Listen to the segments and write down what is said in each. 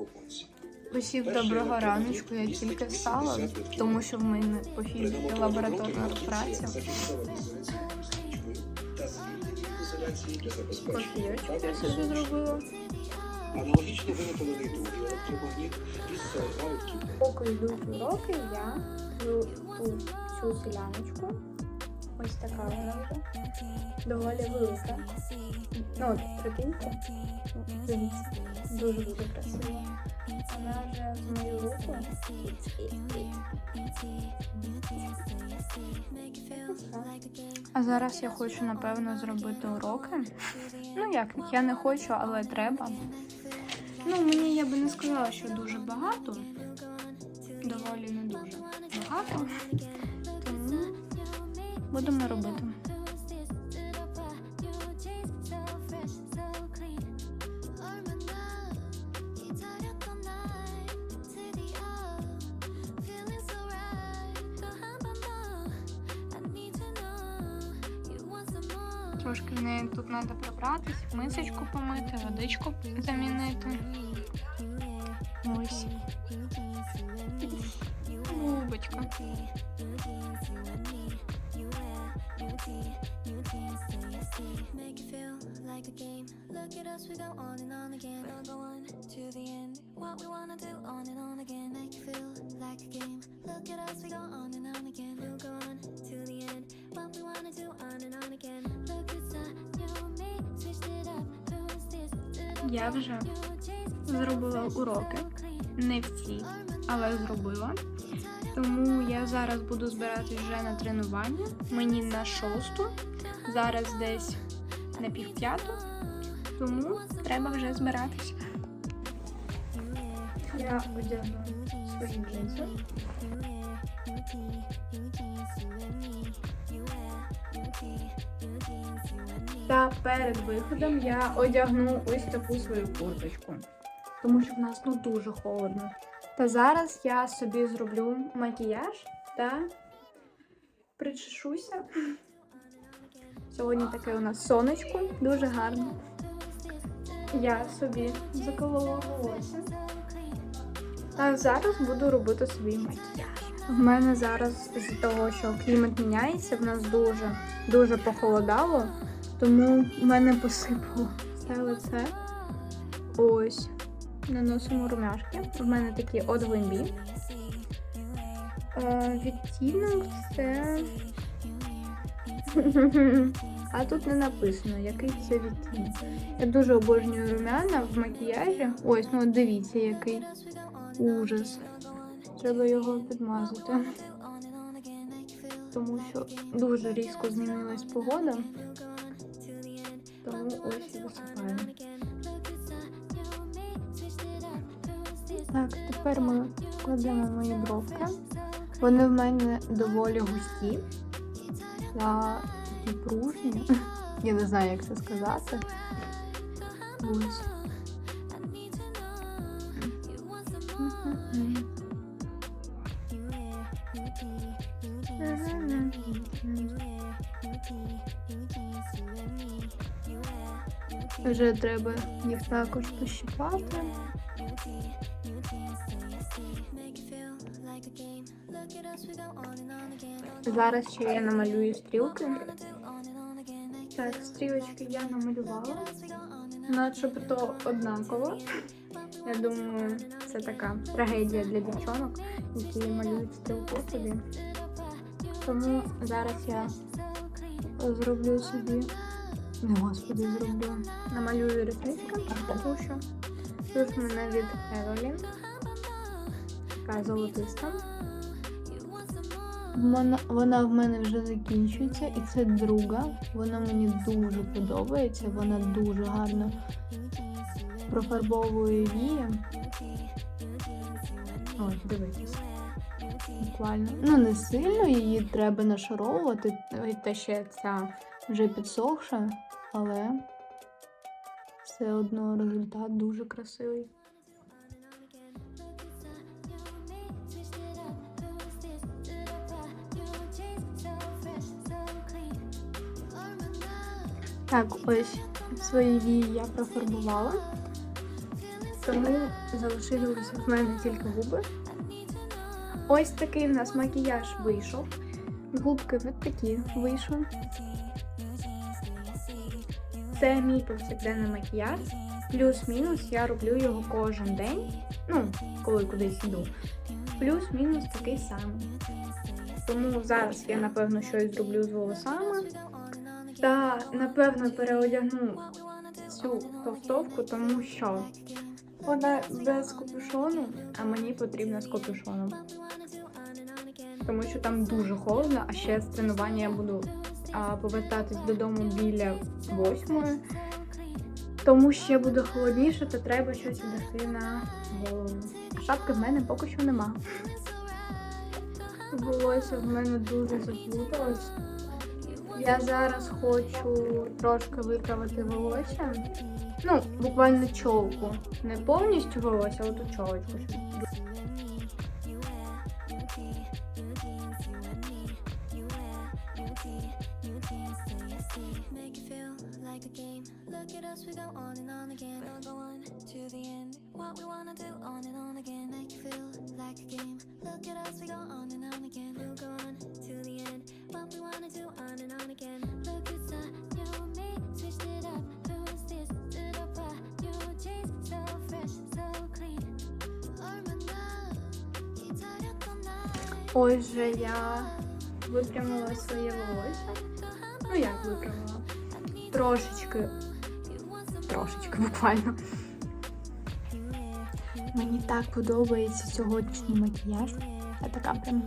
оці. Усіх доброго раночку, я тільки встала, тому що в мене по фізиці лабораторна праця. Кофійочок я собі зробила. Аналогічно виготовлений другий електромагніт із гравітків. Поки йдуть уроки, я беру цю селяночку. Ось така вона. Доволі велика. Ну, от, прикиньте. Дивіться. Дуже дуже красиво. Вона вже в мою руку. А зараз я хочу, напевно, зробити уроки. Ну як, я не хочу, але треба. Ну, мені я би не сказала, що дуже багато. Доволі не дуже багато. Будемо робити. Трошки в неї тут треба прибратись, мисочку помити, водичку замінити. Look at us, we go on and on again. We'll go on to the end. What we wanna do on and on again. Make it feel like a game. Look at us, we go on and on again. We'll go on to the end. What we wanna do on and on again. Look at you and me, switched it up. Who's this? Я вже зробила уроки. Не всі, але зробила. Тому я зараз буду збиратись вже на тренування. Мені на шосту. Зараз десь на півп'яту. Тому треба вже збиратись. Я одягну свої. Та перед виходом я одягну ось таку свою курточку, тому що в нас ну дуже холодно. Та зараз я собі зроблю макіяж та причешуся. Сьогодні таке у нас сонечко, дуже гарно. Я собі заколола волосся. А зараз буду робити свій макіяж. В мене зараз з того, що клімат міняється, в нас дуже дуже похолодало, тому в мене посипало все лице. Ось. Наносимо румяшки. В мене такі от. Е, відтінок це. А тут не написано, який це відтінок. Я дуже обожнюю румяна в макіяжі. Ось, ну от дивіться, який ужас. Треба його підмазати. Тому що дуже різко змінилась погода. Тому ось і висипаємо. Так, тепер ми кладемо мої бровки. Вони в мене доволі густі такі пружні. Я не знаю, як це сказати. Вже треба їх також пощипати. Зараз ще я намалюю стрілки. Так, стрілочки я намалювала. Начебто однаково. Я думаю, це така трагедія для дівчонок, які малюють стрілку собі. Тому зараз я зроблю собі. Ой, Господи, зроблю. Намалюю реснички, тому що тут мене від Евелін. Така золотиста. Вона, в мене вже закінчується, і це друга. Вона мені дуже подобається. Вона дуже гарно профарбовує вії. Ось, дивіться. Буквально. Ну, не сильно її треба нашаровувати, те ще ця вже підсохша, але все одно результат дуже красивий. Так, ось свої вії я профарбувала. Тому залишилися в мене тільки губи. Ось такий в нас макіяж вийшов. Губки ось такі вийшли. Це мій повсякденний макіяж. Плюс-мінус я роблю його кожен день. Ну, коли кудись йду. Плюс-мінус такий самий. Тому зараз я напевно щось зроблю з волосами. Та напевно переодягну цю товстовку, тому що вона без капюшону, а мені потрібна з капюшоном. Тому що там дуже холодно, а ще з тренування я буду а, повертатись додому біля восьмої. Тому ще буде холодніше, то треба щось одягти на голову. Шапки в мене поки що нема. Волосся в мене дуже заплуталось. Я зараз хочу трошки виправити волосся. Ну, буквально чолку. Не повністю волосся, а оту чолочку. Look at us, we go on and on again. We'll go on What we wanna do on and on again. Look at that, you and me, switched it up. Who's this? Did I buy new jeans? So fresh, so clean. 얼마나 기다렸던 날. Ось же я випрямила своє волосся. Ну як випрямила? Трошечки. Трошечки буквально. Мені так подобається сьогоднішній макіяж. Я така прям.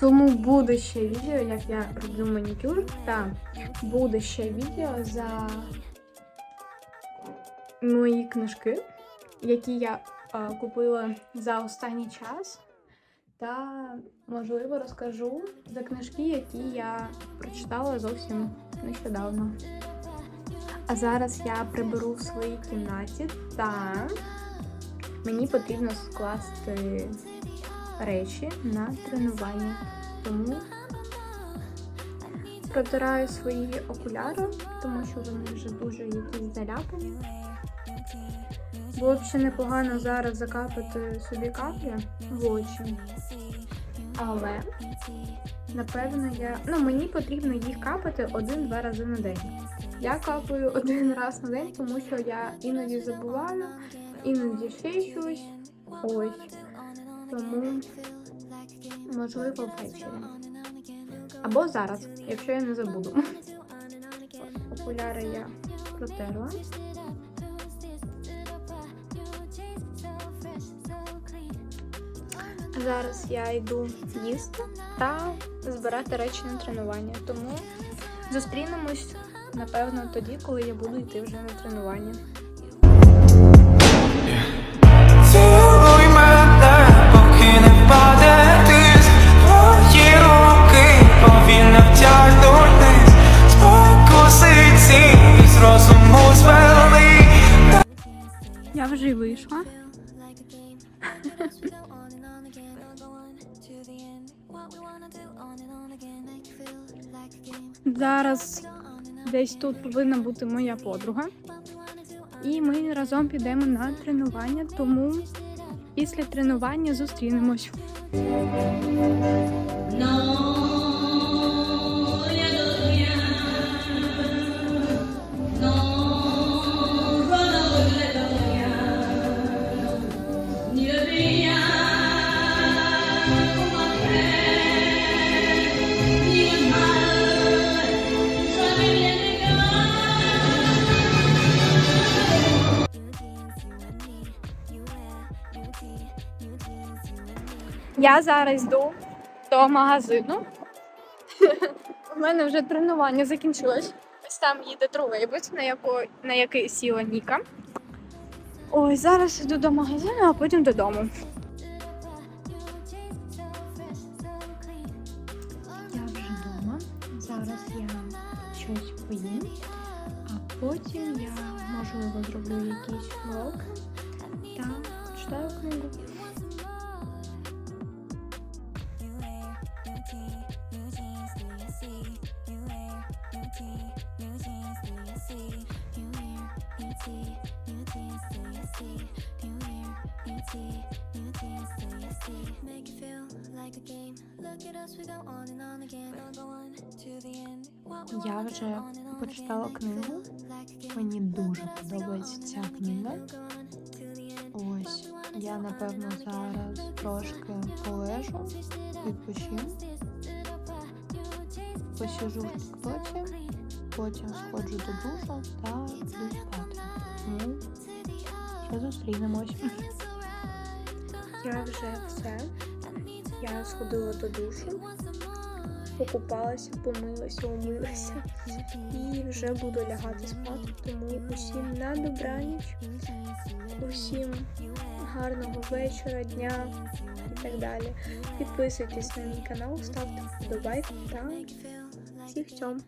тому буде ще відео, як я роблю манікюр. Та буде ще відео за мої книжки, які я е, купила за останній час. Та, можливо, розкажу за книжки, які я прочитала зовсім нещодавно. А зараз я приберу в своїй кімнаті та мені потрібно скласти речі на тренування. Тому протираю свої окуляри, тому що вони вже дуже якісь заляпані. Було б ще непогано зараз закапати собі каплі в очі. Але, напевно, я. Ну, мені потрібно їх капати один-два рази на день. Я капаю один раз на день, тому що я іноді забуваю, іноді ще щось. Ось. Тому, можливо, ввечері. Або зараз, якщо я не забуду. Окуляри я протерла. Зараз я йду їсти та збирати речі на тренування. Тому зустрінемось, напевно, тоді, коли я буду йти вже на тренування. Like a game. Зараз десь тут повинна бути моя подруга. І ми разом підемо на тренування, тому після тренування зустрінемось. Я зараз йду до магазину. У мене вже тренування закінчилось. Ось там їде тролейбус, на, яко, на який сіла Ніка. Ой, зараз йду до магазину, а потім додому. Я вже вдома. Зараз я щось поїм, а потім я можливо зроблю якийсь влог Я вже почитала книгу. Мені дуже подобається ця книга. Ось я напевно зараз трошки полежу, відпочину, посижу в тіктоці, потім сходжу до душу та йду спати. Ну, ще зустрінемось. Я вже все. Я сходила до душу, покупалася, помилася, умилася і вже буду лягати спати. Тому усім на добраніч, усім гарного вечора, дня і так далі. Підписуйтесь на мій канал, ставте вподобайки та всіх цьом.